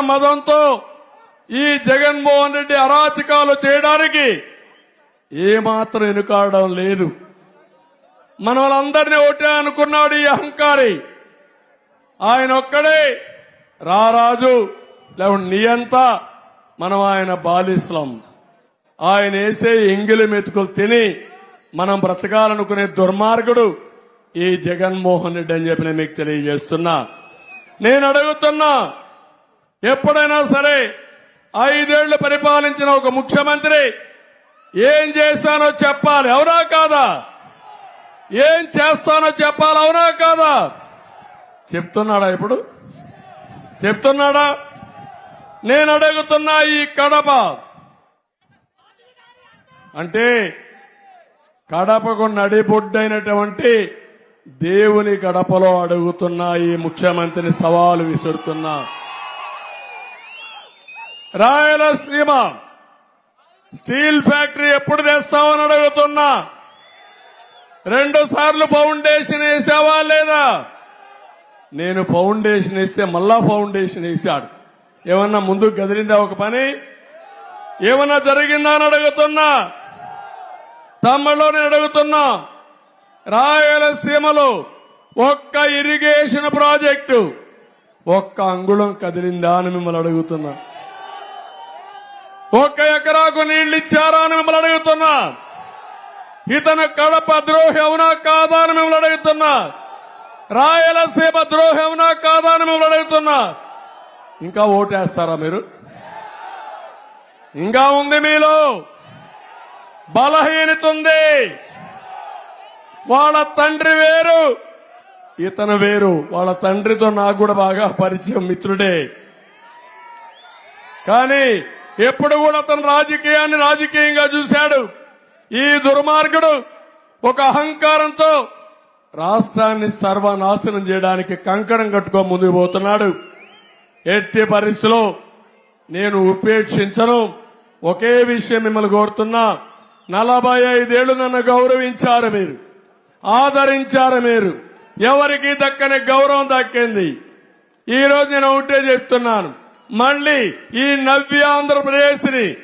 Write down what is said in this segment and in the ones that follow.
మదంతో ఈ జగన్మోహన్ రెడ్డి అరాచకాలు చేయడానికి ఏమాత్రం ఎనుకాడడం లేదు. మన వాళ్ళందరినీ ఒకటే అనుకున్నాడు ఈ అహంకారి. ఆయన ఒక్కడే రారాజు లేకుంటే నియంత మనం ఆయన బాలిస్లం ఆయన వేసే ఎంగిలి మెతుకులు తిని మనం బ్రతకాలనుకునే దుర్మార్గుడు ఈ జగన్మోహన్ రెడ్డి అని చెప్పి నేను మీకు తెలియజేస్తున్నా. నేను అడుగుతున్నా ఎప్పుడైనా సరే ఐదేళ్ళు పరిపాలించిన ఒక ముఖ్యమంత్రి ఏం చేశానో చెప్పాలి అవునా కాదా? ఏం చేస్తానో చెప్పాలి అవునా కాదా? చెప్తున్నాడా ఇప్పుడు? చెప్తున్నాడా? నేను అడుగుతున్నా ఈ కడప. అంటే కడపకు నడిబొడ్డైనటువంటి దేవుని కడపలో అడుగుతున్నా ఈ ముఖ్యమంత్రిని సవాలు విసురుతున్నా. రాయలసీమ స్టీల్ ఫ్యాక్టరీ ఎప్పుడు తెస్తామని అడుగుతున్నా. రెండు సార్లు ఫౌండేషన్ వేసావా లేదా? నేను ఫౌండేషన్ వేస్తే మళ్ళా ఫౌండేషన్ వేశాడు. ఏమన్నా ముందుకు గదిలిందా ఒక పని? ఏమన్నా జరిగిందా అని అడుగుతున్నా. తమ్ముళ్ళు నేను అడుగుతున్నా. రాయలసీమలో ఒక్క ఇరిగేషన్ ప్రాజెక్టు ఒక్క అంగుళం కదిలిందా అని మిమ్మల్ని అడుగుతున్నా. ఒక్క ఎకరాకు నీళ్ళు ఇచ్చారా అని మిమ్మల్ని అడుగుతున్నా. ఇతను కడప ద్రోహి అవునా కాదా అని మిమ్మల్ని అడుగుతున్నా. రాయలసీమ ద్రోహి అవునా కాదా అని మిమ్మల్ని అడుగుతున్నా. ఇంకా ఓటేస్తారా మీరు? ఇంకా ఉంది మీలో బలహీనత ఉంది. వాళ్ళ తండ్రి వేరు ఇతను వేరు. వాళ్ళ తండ్రితో నాకు కూడా బాగా పరిచయం మిత్రుడే. కానీ ఎప్పుడు కూడా అతను రాజకీయాన్ని రాజకీయంగా చూశాడు. ఈ దుర్మార్గుడు ఒక అహంకారంతో రాష్ట్రాన్ని సర్వనాశనం చేయడానికి కంకణం కట్టుకో ముందుకు పోతున్నాడు. ఎట్టి పరిస్థితిలో నేను ఉపేక్షించను. ఒకే విషయం మిమ్మల్ని కోరుతున్నా. నలభై ఐదేళ్ళు నన్ను గౌరవించారు మీరు. ఆదరించారు మీరు. ఎవరికి దక్కని గౌరవం దక్కింది. ఈరోజు నేను ఒకటే చెప్తున్నాను. మళ్ళీ ఈ నవ్య ఆంధ్రప్రదేశ్ని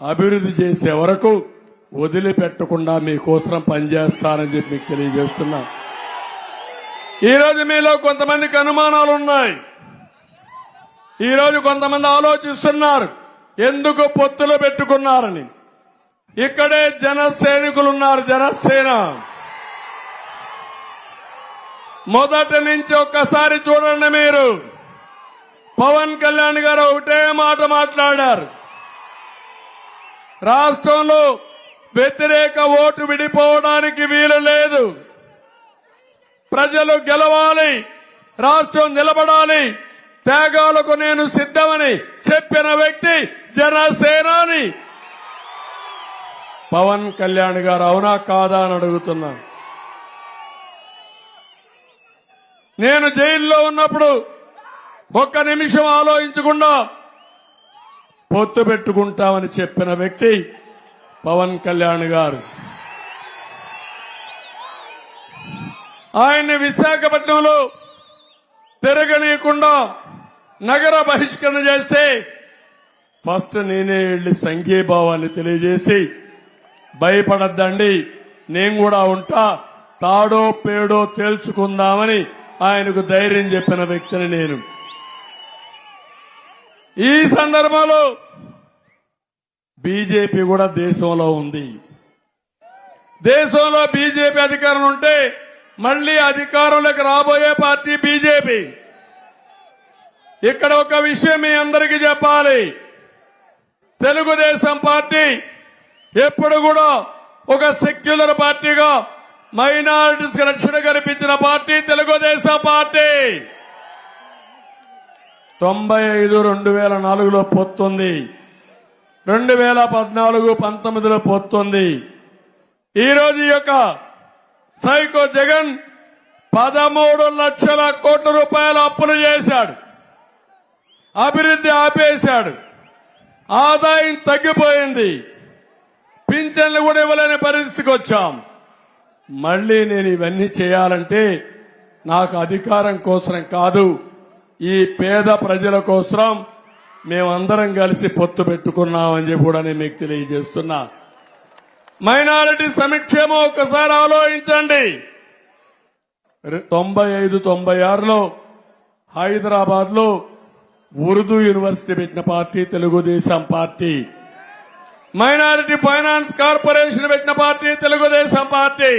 అభివృద్ధి చేసే వరకు వదిలిపెట్టకుండా మీకోసం పనిచేస్తానని చెప్పి మీకు తెలియజేస్తున్నా. ఈ రోజు మీలో కొంతమందికి అనుమానాలు ఉన్నాయి ఈ రోజు కొంతమంది ఆలోచిస్తున్నారు ఎందుకు పొత్తులు పెట్టుకున్నారని. ఇక్కడే జన సైనికులున్నారు జనసేన. మొదటి నుంచి ఒక్కసారి చూడండి మీరు. పవన్ కళ్యాణ్ గారు ఒకటే మాట మాట్లాడారు. రాష్ట్రంలో వ్యతిరేక ఓటు విడిపోవడానికి వీలు లేదు. ప్రజలు గెలవాలి రాష్ట్రం నిలబడాలి త్యాగాలకు నేను సిద్ధమని చెప్పిన వ్యక్తి జనసేనాని. పవన్ కళ్యాణ్ గారు అవునా కాదా అని అడుగుతున్నాను నేను జైల్లో ఉన్నప్పుడు ఒక్క నిమిషం ఆలోచించకుండా పొత్తు పెట్టుకుంటామని చెప్పిన వ్యక్తి పవన్ కళ్యాణ్ గారు. ఆయన్ని విశాఖపట్నంలో తిరగనీయకుండా నగర బహిష్కరణ చేస్తే ఫస్ట్ నేనే వెళ్ళి సంఘీభావాన్ని తెలియజేసి భయపడద్దండి నేను కూడా ఉంటా తాడో పేడో తేల్చుకుందామని ఆయనకు ధైర్యం చెప్పిన వ్యక్తిని నేను. ఈ సందర్భంలో బీజేపీ కూడా దేశంలో ఉంది. దేశంలో బీజేపీ అధికారం ఉంటే మళ్ళీ అధికారంలోకి రాబోయే పార్టీ బీజేపీ. ఇక్కడ ఒక విషయం మీ అందరికీ చెప్పాలి. తెలుగుదేశం పార్టీ ఎప్పుడు కూడా ఒక సెక్యులర్ పార్టీగా మైనారిటీస్ రక్షణ కల్పించిన పార్టీ తెలుగుదేశం పార్టీ. తొంభై ఐదు రెండు వేల నాలుగులో పొత్తుంది రెండు వేల పద్నాలుగు పంతొమ్మిదిలో పొత్తుంది ఈరోజు యొక్క సైకో జగన్ పదమూడు లక్షల కోట్ల రూపాయల అప్పులు చేశాడు. అభివృద్ధి ఆపేశాడు. ఆదాయం తగ్గిపోయింది. పింఛన్లు కూడా ఇవ్వలేని పరిస్థితికి వచ్చాం. మళ్ళీ నేను ఇవన్నీ చేయాలంటే నాకు అధికారం కోసం కాదు. ఈ పేద ప్రజల కోసం మేమందరం కలిసి పొత్తు పెట్టుకున్నామని చెప్పి కూడా నేను మీకు తెలియజేస్తున్నా. మైనారిటీ సమీక్షేమో ఒకసారి ఆలోచించండి. తొంభై ఐదు తొంభై ఆరులో హైదరాబాద్లో ఉర్దూ యూనివర్సిటీ పెట్టిన party Telugu Desam party. Minority finance corporation పెట్టిన పార్టీ తెలుగుదేశం పార్టీ.